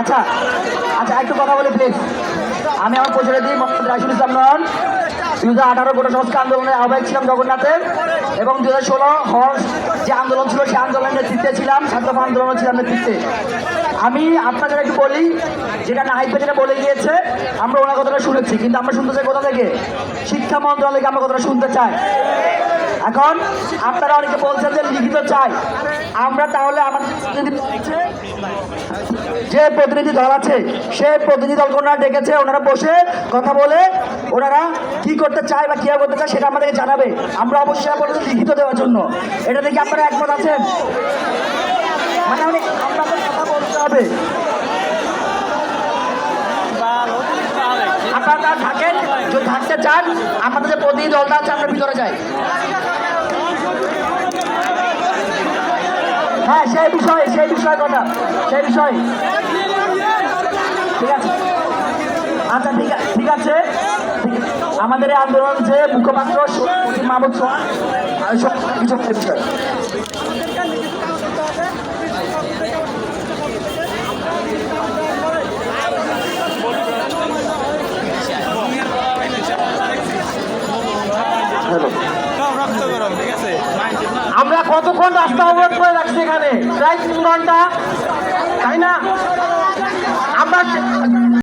আচ্ছা আচ্ছা একটু কথা বলি প্লিজ আমি আমার পরিচয় দিই মোহাম্মদ রাইসুল ইসলাম নয়ন। দুই হাজার আঠারো গোটা সংস্কার আন্দোলনের আহ্বায়ক ছিলাম জগন্নাথের এবং দু হাজার ষোলো হর্স যে আন্দোলন ছিল, সেই আন্দোলনের নেতৃত্বে ছিলাম ছাত্র আন্দোলনের ছিলাম নেতৃত্বে। আমি আপনাদের একটু বলি, যেটা নাহিদকে যেটা বলে গিয়েছে, আমরা ওনার কথাটা শুনেছি, কিন্তু আমরা শুনতে চাই কোথা থেকে? শিক্ষা মন্ত্রণালয়কে আমরা কথাটা শুনতে চাই। এখন আপনারা অনেকে বলছেন যে লিখিত চাই। আমরা তাহলে যে প্রতিনিধি দল আছে, সে প্রতিনিধি দলকে ওনারা ডেকেছে, ওনারা বসে কথা বলে ওনারা কি করতে চায় বা কি করতে চায় সেটা আমাদেরকে জানাবে। আমরা অবশ্যই আপনাদের লিখিত দেওয়ার জন্য। এটা দেখি আপনারা একমত আছেন? মানে অনেক আপনাদের কথা বলতে হবে। আপনারা থাকেন, যদি থাকতে চান, আমাদের যে প্রতিনিধি দলটা আছে, আমরা ভিতরে যাই। হ্যাঁ সেই বিষয়ে সেই বিষয়ে কথা। সেই বিষয়। ঠিক আছে। আচ্ছা ঠিক আছে। ঠিক আছে। আমাদের এই আন্দোলন যে মুখপাত্র মাহবুব সোহান সব কিছু বিষয়। হ্যালো। আমরা কতক্ষণ রাস্তা অবরোধ করে রাখছি এখানে? প্রায় তিন ঘণ্টা। তাই না? আমরা